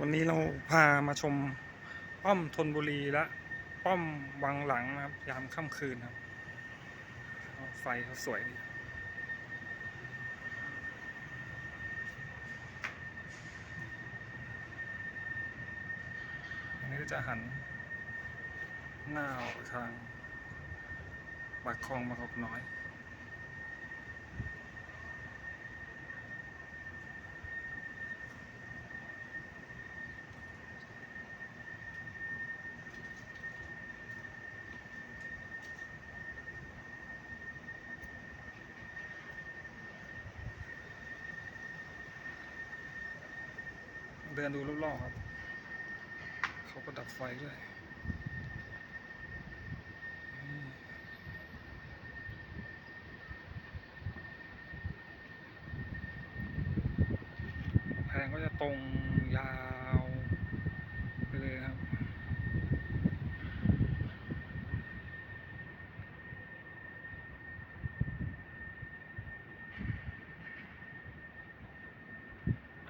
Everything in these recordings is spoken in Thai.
วันนี้เราพามาชมป้อมธนบุรีและป้อมวังหลังนะครับ ยามค่ำคืนครับ ไฟเขาสวยดีอันนี้จะหันหน้าออกทางปากคลองบางกอกน้อย เดินดูรอบๆครับ เขาก็ดับไฟด้วยแพงก็จะตรงยาวไปเลยครับ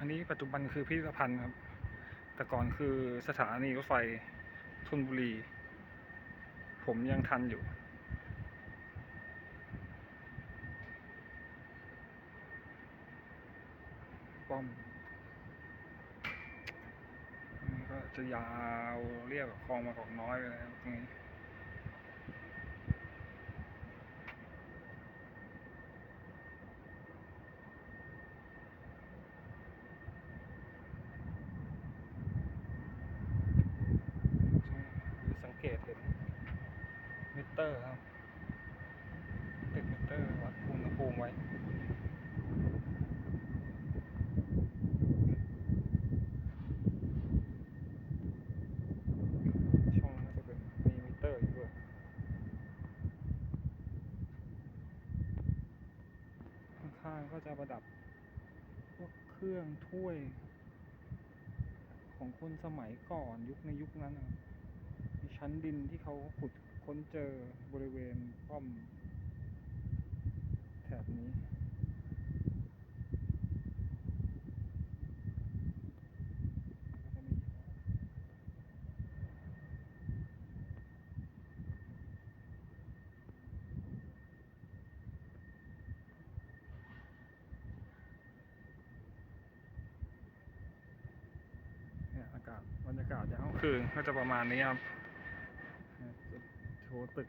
อันนี้ปัจจุบันคือพิพิธภัณฑ์ครับ แต่ก่อนคือสถานีรถไฟธนบุรี ผมยังทันอยู่ ป้อมนี่ก็จะยาวเรียกคลองมาของน้อยไปเลยครับตรงนี้ สังเกตเห็นมิ เตอร์ครับติดมิเตอร์วัดอุณหภูมิไว้ช่องน่าจะเป็นมีมิเตอร์อยู่ด้วยข้างๆก็จะประดับพวกเครื่องถ้วย ของคนสมัยก่อนยุคในยุคนั้นมีชั้นดินที่เขาขุด ค้นเจอบริเวณป้อม แถบนี้เนี่ยอากาศบรรยากาศยามค่ำคืนก็จะประมาณนี้ครับ โชว์ตึก